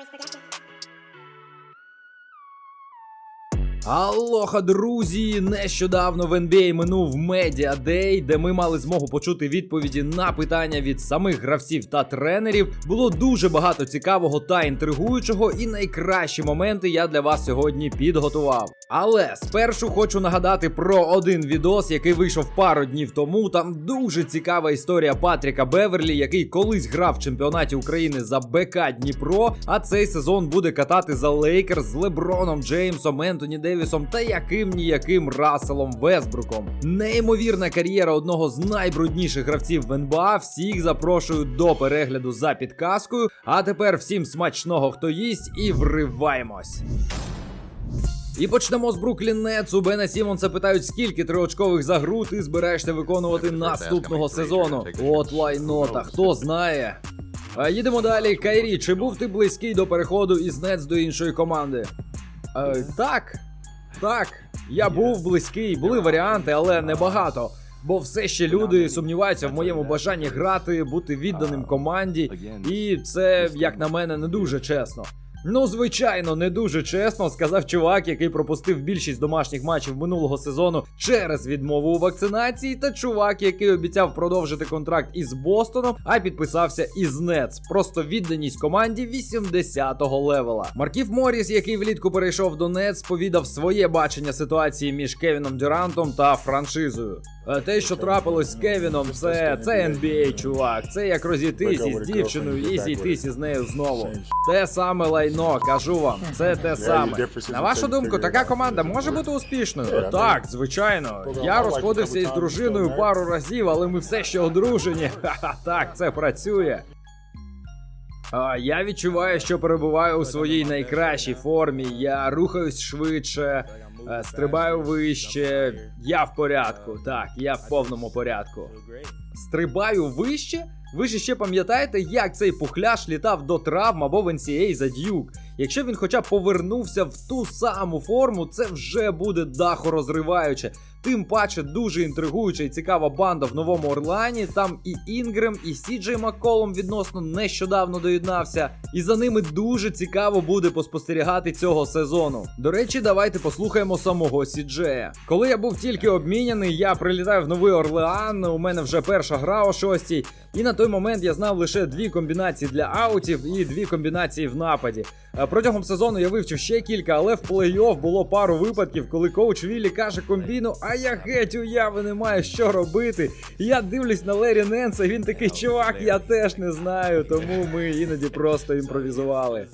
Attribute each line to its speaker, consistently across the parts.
Speaker 1: Always productive.
Speaker 2: Алоха, друзі! Нещодавно в NBA минув Media Day, де ми мали змогу почути відповіді на питання від самих гравців та тренерів. Було дуже багато цікавого та інтригуючого, і найкращі моменти я для вас сьогодні підготував. Але спершу хочу нагадати про один відос, який вийшов пару днів тому. Там дуже цікава історія Патріка Беверлі, який колись грав в чемпіонаті України за БК Дніпро. А цей сезон буде катати за Лейкерс з Леброном Джеймсом, Ентоні Девісом та яким ніяким Расселом Весбруком. Неймовірна кар'єра одного з найбрудніших гравців в НБА. Всіх запрошую до перегляду за підказкою. А тепер всім смачного, хто їсть, і вриваємось. І почнемо з Бруклін Нетс. У Бена Сімонса питають, скільки триочкових за гру ти збираєшся виконувати наступного сезону. От лайнота, хто знає. А їдемо далі. Кайрі, чи був ти близький до переходу із Нетс до іншої команди? Е, так. Так, я був близький, були варіанти, але небагато. Бо все ще люди сумніваються в моєму бажанні грати, бути відданим команді, і це, як на мене, не дуже чесно. Ну, звичайно, не дуже чесно, сказав чувак, який пропустив більшість домашніх матчів минулого сезону через відмову у вакцинації, та чувак, який обіцяв продовжити контракт із Бостоном, а підписався із Нетс. Просто відданість команді 80-го левела. Марків Моріс, який влітку перейшов до Нетс, повідав своє бачення ситуації між Кевіном Дюрантом та франшизою. Е, Те, що трапилось з Кевіном, це, це NBA, чувак. Це як розійтись із дівчиною і зійтись із нею знову. Те саме лайно, кажу вам, це те саме. На вашу думку, така команда може бути успішною? Так, звичайно. Я розходився із дружиною пару разів, але ми все ще одружені. Ха-ха, так, це працює. Я відчуваю, що перебуваю у своїй найкращій формі. Я рухаюсь швидше, е, стрибаю вище. Я в порядку. Так, я в повному порядку. Стрибаю вище? Ви ж ще пам'ятаєте, як цей пухляш літав до травм або в NCAA за дюк? Якщо він хоча б повернувся в ту саму форму, це вже буде дахорозриваюче. Тим паче дуже інтригуюча і цікава банда в Новому Орлеані. Там і Інгрем, і Сіджей Макколом відносно нещодавно доєднався. І за ними дуже цікаво буде поспостерігати цього сезону. До речі, давайте послухаємо самого Сіджея. Коли я був тільки обміняний, я прилітаю в Новий Орлеан. У мене вже перша гра о шостій. І на той момент я знав лише дві комбінації для аутів і дві комбінації в нападі. Е, Протягом сезону я вивчив ще кілька, але в плей-офф було пару випадків, коли коуч Віллі каже комбіну, а я геть уяви не маю, що робити. І Я дивлюсь на Лері Ненса, він такий чувак, я теж не знаю, тому ми іноді просто імпровізували.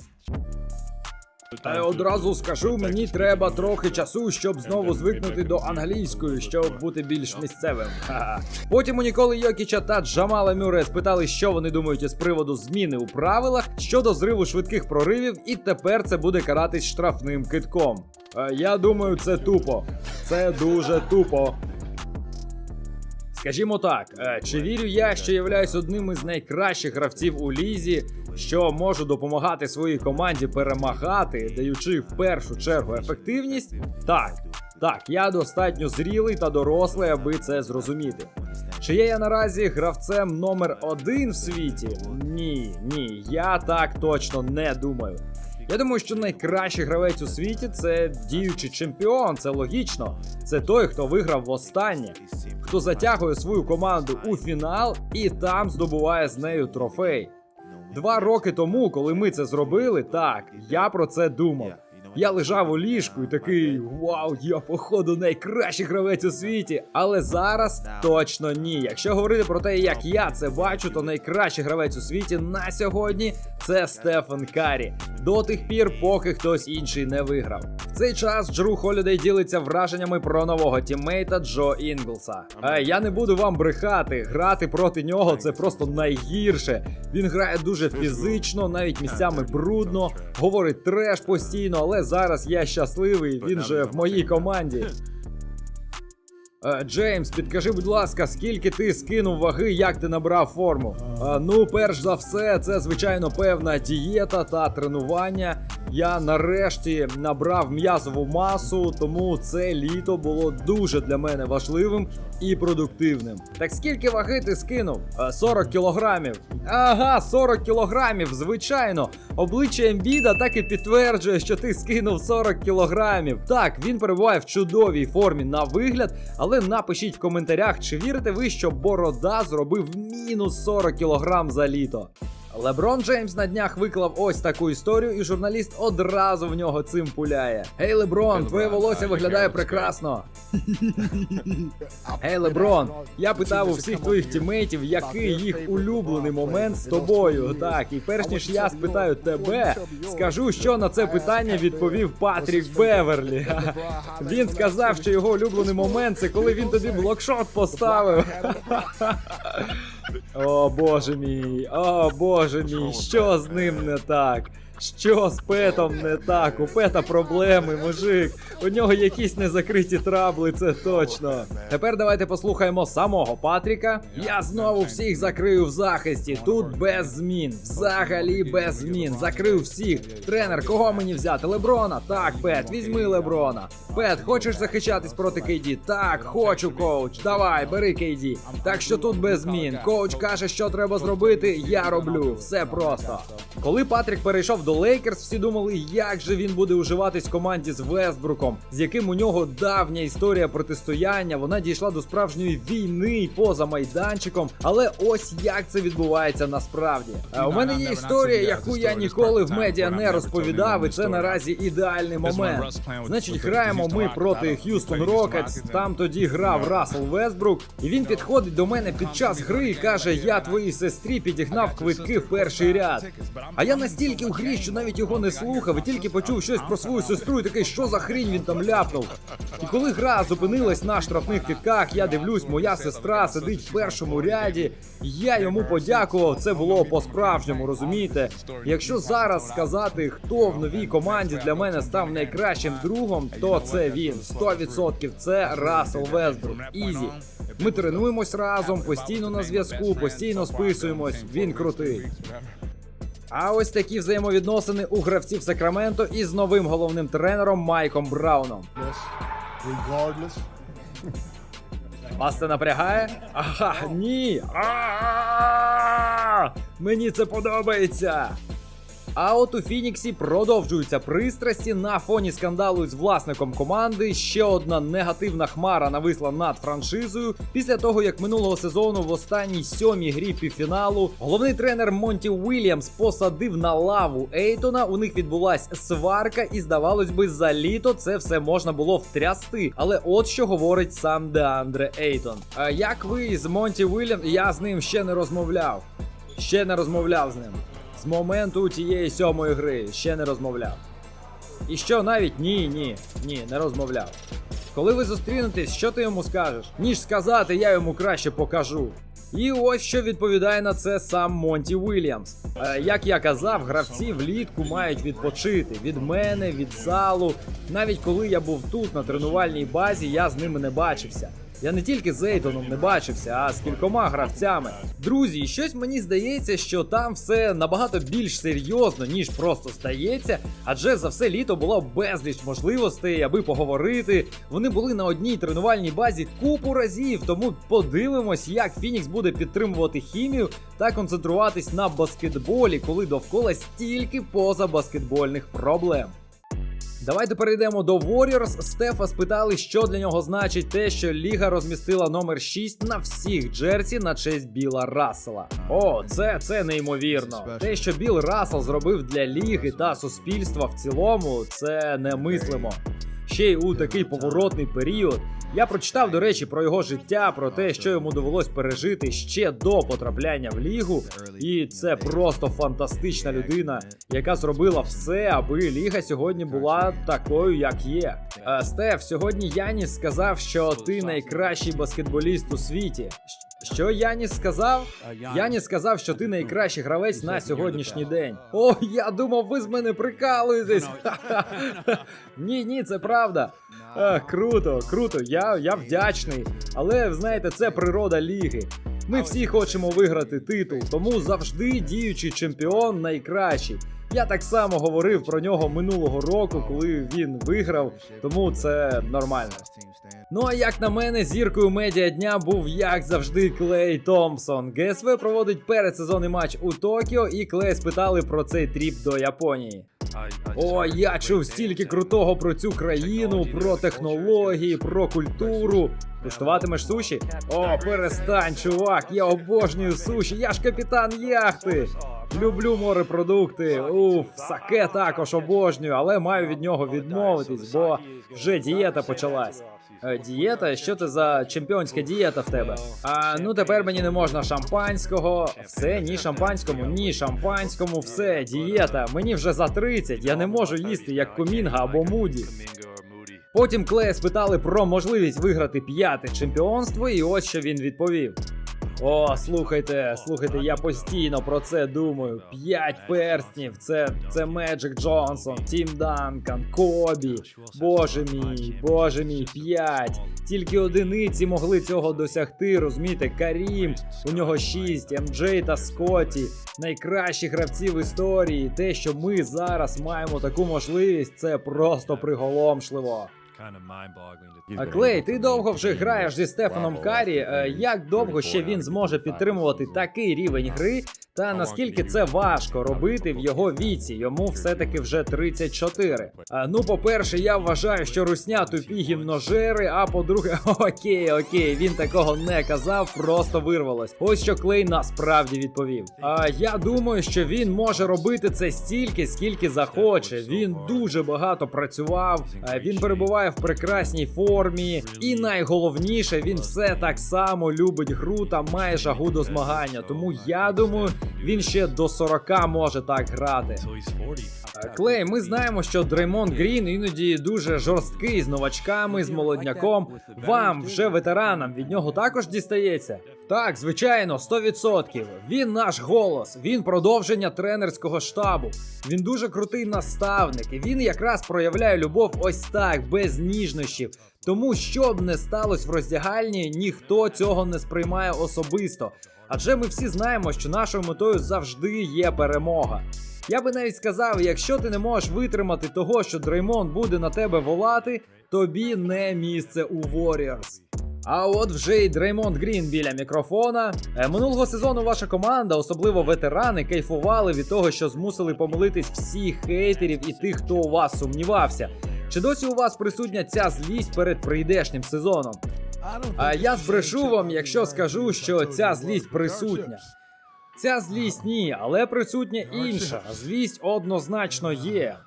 Speaker 2: Та одразу скажу, мені треба трохи часу, щоб знову звикнути до англійської, щоб бути більш місцевим. Потім у Ніколи Йокіча та Джамала Мюре спитали, що вони думають із приводу зміни у правилах щодо зриву швидких проривів, і тепер це буде каратись штрафним китком. Е, Я думаю, це тупо. Це дуже тупо. Скажімо так, е, чи вірю я, що являюсь одним із найкращих гравців у лізі, що можу допомагати своїй команді перемагати, даючи в першу чергу ефективність? Так, так, я достатньо зрілий та дорослий, аби це зрозуміти. Чи є я наразі гравцем номер один в світі? Ні, ні, я так точно не думаю. Я думаю, що найкращий гравець у світі це діючий чемпіон, це логічно. Це той, хто виграв востаннє, хто затягує свою команду у фінал і там здобуває з нею трофей. Два роки тому, коли ми це зробили, так, я про це думав. Я лежав у ліжку і такий вау, я походу найкращий гравець у світі. Але зараз точно ні. Якщо говорити про те, як я це бачу, то найкращий гравець у світі на сьогодні це Стефан Карі. До тих пір, поки хтось інший не виграв. Цей час Джру Холідей ділиться враженнями про нового тіммейта Джо Інглса. А я не буду вам брехати, грати проти нього це просто найгірше. Він грає дуже фізично, навіть місцями брудно, говорить треш постійно, але зараз я щасливий, він же в моїй команді. Е, Джеймс, підкажи, будь ласка, скільки ти скинув ваги, як ти набрав форму? Е, ну, перш за все, це звичайно певна дієта та тренування. Я нарешті набрав м'язову масу, тому це літо було дуже для мене важливим і продуктивним. Так скільки ваги ти скинув? Е, 40 кілограмів. Ага, 40 кілограмів, звичайно. Обличчя Ембіда так і підтверджує, що ти скинув 40 кілограмів. Так, він перебуває в чудовій формі на вигляд, але напишіть в коментарях, чи вірите ви, що борода зробив мінус 40 кілограм за літо. Леброн Джеймс на днях виклав ось таку історію, і журналіст одразу в нього цим пуляє. Гей, Леброн, твоє волосся виглядає прекрасно. Гей, Леброн, я питав у всіх твоїх тімейтів, який їх улюблений момент з тобою. Так, і перш ніж я спитаю тебе, скажу, що на це питання відповів Патрік Беверлі. Він сказав, що його улюблений момент це коли він тобі блокшот поставив. О боже мій, о боже мій, що з ним не так? Що з Петом не так? У Пета проблеми, мужик. У нього якісь незакриті трабли, це точно. Тепер давайте послухаємо самого Патріка. Я знову всіх закрию в захисті. Тут без змін. Взагалі без змін. Закрив всіх. Тренер, кого мені взяти? Леброна? Так, Пет, візьми Леброна. Пет, хочеш захищатись проти Кейді? Так, хочу, коуч. Давай, бери Кейді. Так що тут без змін. Коуч каже, що треба зробити. Я роблю. Все просто. Коли Патрік перейшов до Лейкерс, всі думали, як же він буде уживатись в команді з Вестбруком, з яким у нього давня історія протистояння. Вона дійшла до справжньої війни поза майданчиком. Але ось як це відбувається насправді. А у мене є історія, яку я ніколи в медіа не розповідав, і це наразі ідеальний момент. Значить, граємо ми проти Х'юстон Рокетс. Там тоді грав Рассел Вестбрук, і він підходить до мене під час гри і каже: Я твоїй сестрі підігнав квитки в перший ряд. А я настільки у грі, що навіть його не слухав, і тільки почув щось про свою сестру, і такий, що за хрінь він там ляпнув. І коли гра зупинилась на штрафних китках, я дивлюсь, моя сестра сидить в першому ряді. Я йому подякував. Це було по-справжньому, розумієте? Якщо зараз сказати, хто в новій команді для мене став найкращим другом, то це він. 100% це Рассел Вестбрук. Ізі. Ми тренуємось разом, постійно на зв'язку, постійно списуємось. Він крутий. А ось такі взаємовідносини у гравців Сакраменто із новим головним тренером Майком Брауном. Вас це напрягає? Ага, ні. Мені це подобається. А от у Фініксі продовжуються пристрасті на фоні скандалу з власником команди. Ще одна негативна хмара нависла над франшизою. Після того, як минулого сезону в останній сьомій грі півфіналу головний тренер Монті Уільямс посадив на лаву Ейтона. У них відбулась сварка, і здавалось би, за літо це все можна було втрясти. Але от що говорить сам Деандре Ейтон. Як ви з Монті Уільямс? Я з ним ще не розмовляв. Ще не розмовляв з ним. З моменту тієї сьомої гри ще не розмовляв. І що навіть ні, ні, ні, не розмовляв. Коли ви зустрінетесь, що ти йому скажеш? Ніж сказати, я йому краще покажу. І ось що відповідає на це сам Монті Уільямс. Е, як я казав, гравці влітку мають відпочити від мене, від залу. Навіть коли я був тут на тренувальній базі, я з ними не бачився. Я не тільки з Ейтоном не бачився, а з кількома гравцями. Друзі, щось мені здається, що там все набагато більш серйозно, ніж просто стається, адже за все літо було безліч можливостей, аби поговорити. Вони були на одній тренувальній базі купу разів, тому подивимось, як Фінікс буде підтримувати хімію та концентруватись на баскетболі, коли довкола стільки позабаскетбольних проблем. Давайте перейдемо до Warriors. Стефа спитали, що для нього значить те, що Ліга розмістила номер 6 на всіх джерсі на честь Біла Рассела. О, це, це неймовірно. Те, що Біл Рассел зробив для ліги та суспільства в цілому, це немислимо. Ще й у такий поворотний період. Я прочитав, до речі, про його життя, про те, що йому довелось пережити ще до потрапляння в лігу. І це просто фантастична людина, яка зробила все, аби ліга сьогодні була такою, як є. Е, Стеф, сьогодні Яніс сказав, що ти найкращий баскетболіст у світі. Що Яніс сказав? Яніс сказав, що ти найкращий гравець на сьогоднішній день. О, я думав, ви з мене прикалуєтесь. Ні, ні, це правда. А, круто, круто. Я, я вдячний. Але знаєте, це природа ліги. Ми всі хочемо виграти титул, тому завжди діючий чемпіон найкращий. Я так само говорив про нього минулого року, коли він виграв, тому це нормально. Ну а як на мене, зіркою медіа дня був як завжди Клей Томпсон. ГСВ проводить передсезонний матч у Токіо, і Клей спитали про цей тріп до Японії. О, я чув стільки крутого про цю країну, про технології, про культуру. Куштуватимеш суші? О, перестань, чувак, я обожнюю суші, я ж капітан яхти. Люблю морепродукти. Уф, саке також обожнюю, але маю від нього відмовитись, бо вже дієта почалась. Е, Дієта? Що це за чемпіонська дієта в тебе? А ну тепер мені не можна шампанського. Все, ні шампанському, ні шампанському, все, дієта. Мені вже за 30, я не можу їсти як комінга або муді. Потім Клея спитали про можливість виграти п'яте чемпіонство, і ось що він відповів. О, слухайте, слухайте, я постійно про це думаю. П'ять перснів. Це це Меджик Джонсон, Тім Данкан, Кобі. Боже мій, боже мій, п'ять. Тільки одиниці могли цього досягти. Розумієте, Карім, у нього шість, МД та Скотті. Найкращі гравці в історії. Те, що ми зараз маємо таку можливість, це просто приголомшливо. А Клей, ти довго вже граєш зі Стефаном Карі. Е, Як довго ще він зможе підтримувати такий рівень гри? Та наскільки це важко робити в його віці? Йому все-таки вже 34. А, ну, по-перше, я вважаю, що русня тупі гімножери. А по-друге, окей, окей, він такого не казав, просто вирвалось. Ось що Клей насправді відповів. А я думаю, що він може робити це стільки, скільки захоче. Він дуже багато працював. Він перебуває в прекрасній формі, і найголовніше, він все так само любить гру та має жагу до змагання. Тому я думаю, він ще до 40 може так грати. Е, Клей, ми знаємо, що Дреймонд Грін іноді дуже жорсткий з новачками, з молодняком. Вам, вже ветеранам, від нього також дістається. Так, звичайно, 100%. Він наш голос, він продовження тренерського штабу. Він дуже крутий наставник, і він якраз проявляє любов ось так, без ніжнощів. Тому що б не сталося в роздягальні, ніхто цього не сприймає особисто. Адже ми всі знаємо, що нашою метою завжди є перемога. Я би навіть сказав, якщо ти не можеш витримати того, що Дреймон буде на тебе волати, тобі не місце у Warriors. А от вже й Дреймонд Грін біля мікрофона. Е, Минулого сезону ваша команда, особливо ветерани, кайфували від того, що змусили помилитись всіх хейтерів і тих, хто у вас сумнівався. Чи досі у вас присутня ця злість перед прийдешнім сезоном? А я збрешу вам, якщо скажу, що ця злість присутня. Ця злість ні, але присутня інша. Злість однозначно є.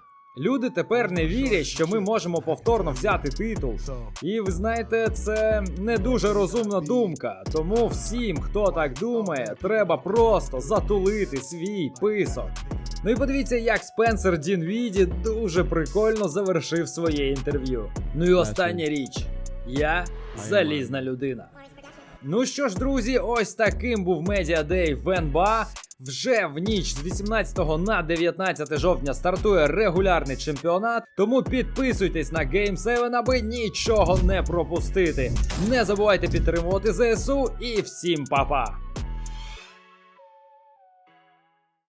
Speaker 2: Люди тепер не вірять, що ми можемо повторно взяти титул. І ви знаєте, це не дуже розумна думка. Тому всім, хто так думає, треба просто затулити свій писок. Ну і подивіться, як Спенсер Дінвіді дуже прикольно завершив своє інтерв'ю. Ну і остання річ: я залізна людина. Ну що ж, друзі, ось таким був Day в НБА. Вже в ніч з 18 на 19 жовтня стартує регулярний чемпіонат. Тому підписуйтесь на Game 7, аби нічого не пропустити. Не забувайте підтримувати ЗСУ і всім па-па!